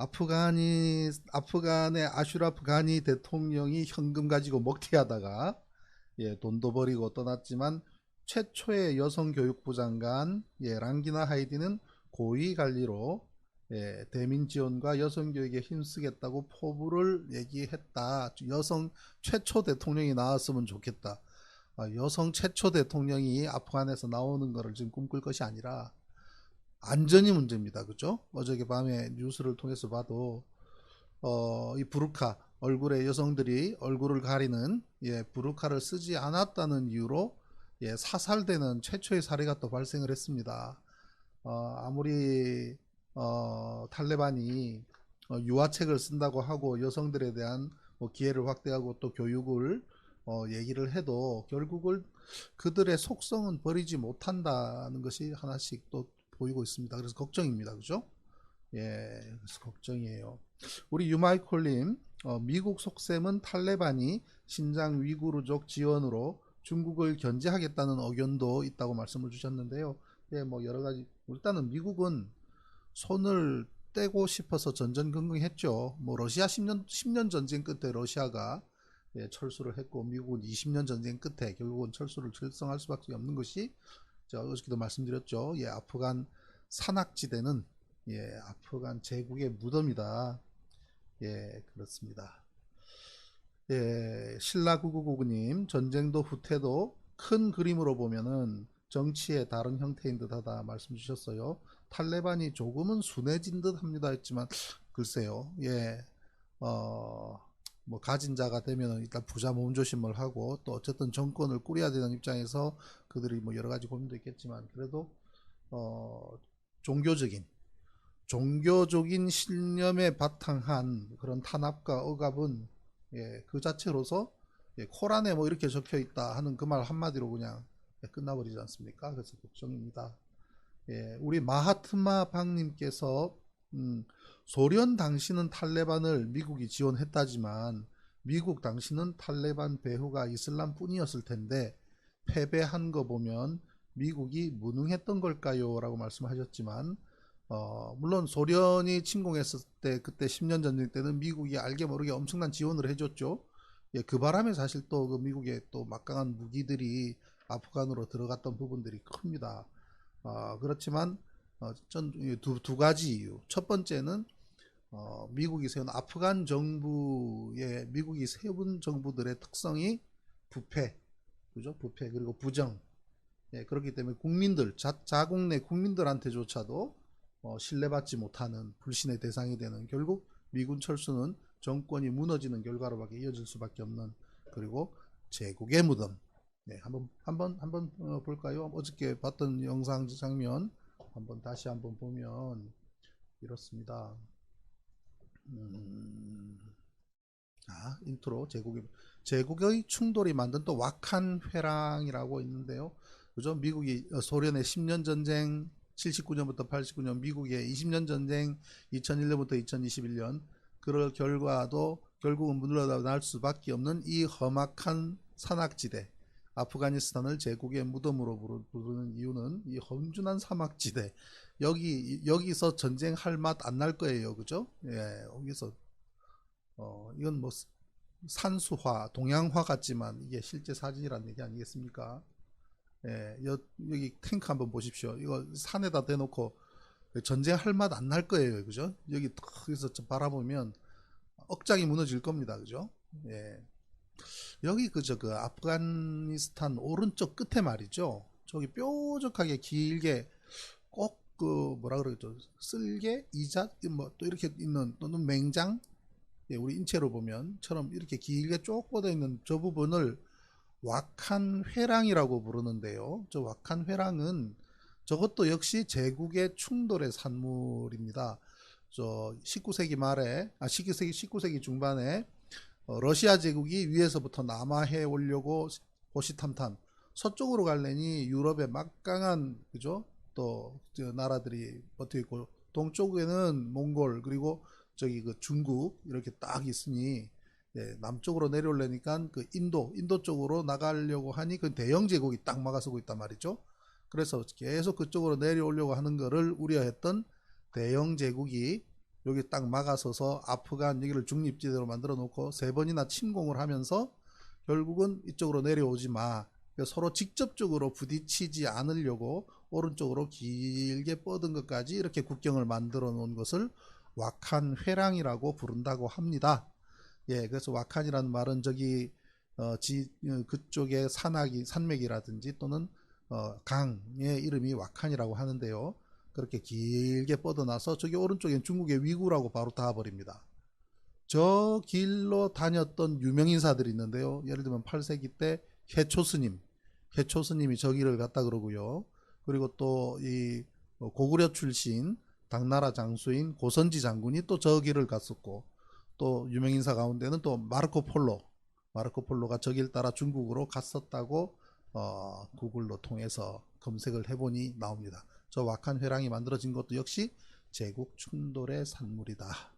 아프간이 아프간의 아슈라프 가니 대통령이 현금 가지고 먹튀하다가 예, 돈도 버리고 떠났지만 최초의 여성 교육부 장관 예, 랑기나 하이디는 고위 관리로 예, 대민 지원과 여성 교육에 힘쓰겠다고 포부를 얘기했다. 여성 최초 대통령이 나왔으면 좋겠다. 아, 여성 최초 대통령이 아프간에서 나오는 것을 지금 꿈꿀 것이 아니라 안전이 문제입니다. 그죠? 어저께 밤에 뉴스를 통해서 봐도 어, 이 부르카 얼굴에 여성들이 얼굴을 가리는 예, 부르카를 쓰지 않았다는 이유로 예, 사살되는 최초의 사례가 또 발생을 했습니다. 어, 아무리 어, 탈레반이 어, 유화책을 쓴다고 하고 여성들에 대한 뭐 기회를 확대하고 또 교육을 어, 얘기를 해도 결국은 그들의 속성은 버리지 못한다는 것이 하나씩 또 보이고 있습니다. 그래서 걱정입니다. 그죠? 예, 그래서 걱정이에요. 우리 유마이콜님, 어, 미국 속셈은 탈레반이 신장 위구르족 지원으로 중국을 견제하겠다는 의견도 있다고 말씀을 주셨는데요. 예, 뭐 여러 가지 일단은 미국은 손을 떼고 싶어서 전전긍긍했죠. 뭐 러시아 10년 10년 전쟁 끝에 러시아가 예, 철수를 했고 미국은 20년 전쟁 끝에 결국은 철수를 결성할 수밖에 없는 것이 제가 어저께도 말씀드렸죠. 예, 아프간 산악지대는 예, 아프간 제국의 무덤이다. 예, 그렇습니다. 예, 신라구구구님 전쟁도 후퇴도 큰 그림으로 보면은 정치의 다른 형태인 듯하다 말씀 주셨어요. 탈레반이 조금은 순해진 듯합니다 했지만 글쎄요. 예. 어, 뭐 가진 자가 되면은 일단 부자 몸조심을 하고 또 어쨌든 정권을 꾸려야 되는 입장에서 그들이 뭐 여러 가지 고민도 있겠지만 그래도 어, 종교적인 종교적인 신념에 바탕한 그런 탄압과 억압은 예, 그 자체로서 예, 코란에 뭐 이렇게 적혀 있다 하는 그 말 한마디로 그냥 예, 끝나버리지 않습니까? 그래서 걱정입니다. 예, 우리 마하트마 박님께서 음, 소련 당시는 탈레반을 미국이 지원했다지만 미국 당시는 탈레반 배후가 이슬람 뿐이었을 텐데 패배한 거 보면 미국이 무능했던 걸까요? 라고 말씀하셨지만 어, 물론 소련이 침공했을 때 그때 10년 전쟁 때는 미국이 알게 모르게 엄청난 지원을 해줬죠. 예, 그 바람에 사실 또 그 미국의 또 막강한 무기들이 아프간으로 들어갔던 부분들이 큽니다. 어, 그렇지만 어, 전, 두, 두 가지 이유. 첫 번째는 어, 미국이 세운 아프간 정부의 미국이 세운 정부들의 특성이 부패, 그죠? 부패 그리고 부정. 예, 그렇기 때문에 국민들 자, 자국 내 국민들한테조차도 어, 신뢰받지 못하는 불신의 대상이 되는 결국 미군 철수는 정권이 무너지는 결과로밖에 이어질 수밖에 없는 그리고 제국의 무덤. 네, 한번 한번 한번 어, 볼까요? 어저께 봤던 영상 장면 한번 다시 한번 보면 이렇습니다. 음, 아, 인트로 제국의 제국의 충돌이 만든 또 왁한 회랑이라고 있는데요. 그죠? 미국이 어, 소련의 10년 전쟁 79년부터 89년 미국의 20년 전쟁 2001년부터 2021년 그럴 결과도 결국은 물러날 수밖에 없는 이 험악한 산악지대 아프가니스탄을 제국의 무덤으로 부르는 이유는 이 험준한 사막지대 여기 여기서 전쟁할 맛 안 날 거예요 그죠 예 여기서 어 이건 뭐 산수화 동양화 같지만 이게 실제 사진이라는 얘기 아니겠습니까 예, 여, 기 탱크 한번 보십시오. 이거 산에다 대놓고 전쟁할 맛 안 날 거예요. 그죠? 여기 탁에서 바라보면 억장이 무너질 겁니다. 그죠? 예. 여기 그저 그 아프가니스탄 오른쪽 끝에 말이죠. 저기 뾰족하게 길게 꼭 그 뭐라 그러죠? 쓸개, 이자 뭐 또 이렇게 있는 또는 맹장 예, 우리 인체로 보면처럼 이렇게 길게 쭉 뻗어 있는 저 부분을 왁한 회랑이라고 부르는데요. 저 왁한 회랑은 저것도 역시 제국의 충돌의 산물입니다. 저 19세기 말에 아 19세기 19세기 중반에 어, 러시아 제국이 위에서부터 남하해 오려고 호시탐탐 서쪽으로 갈래니 유럽의 막강한 그죠 또 나라들이 버텨 있고 동쪽에는 몽골 그리고 저기 그 중국 이렇게 딱 있으니 예, 남쪽으로 내려올려니까 그 인도, 인도 쪽으로 나가려고 하니 그 대영 제국이 딱 막아서고 있단 말이죠. 그래서 계속 그쪽으로 내려오려고 하는 것을 우려했던 대영 제국이 여기 딱 막아서서 아프간 여기를 중립지대로 만들어 놓고 세 번이나 침공을 하면서 결국은 이쪽으로 내려오지 마. 그러니까 서로 직접적으로 부딪히지 않으려고 오른쪽으로 길게 뻗은 것까지 이렇게 국경을 만들어 놓은 것을 와칸 회랑이라고 부른다고 합니다. 예, 그래서 와칸이라는 말은 저기 어, 지, 어, 그쪽의 산악이 산맥이라든지 또는 어, 강의 이름이 와칸이라고 하는데요. 그렇게 길게 뻗어나서 저기 오른쪽엔 중국의 위구라고 바로 닿아버립니다. 저 길로 다녔던 유명인사들이 있는데요. 예를 들면 8세기 때 해초 스님, 해초 스님이 저 길을 갔다 그러고요. 그리고 또 이 고구려 출신 당나라 장수인 고선지 장군이 또 저 길을 갔었고 또 유명 인사 가운데는 또 마르코 폴로, 마르코 폴로가 저길 따라 중국으로 갔었다고 어, 구글로 통해서 검색을 해보니 나옵니다. 저 와칸 회랑이 만들어진 것도 역시 제국 충돌의 산물이다.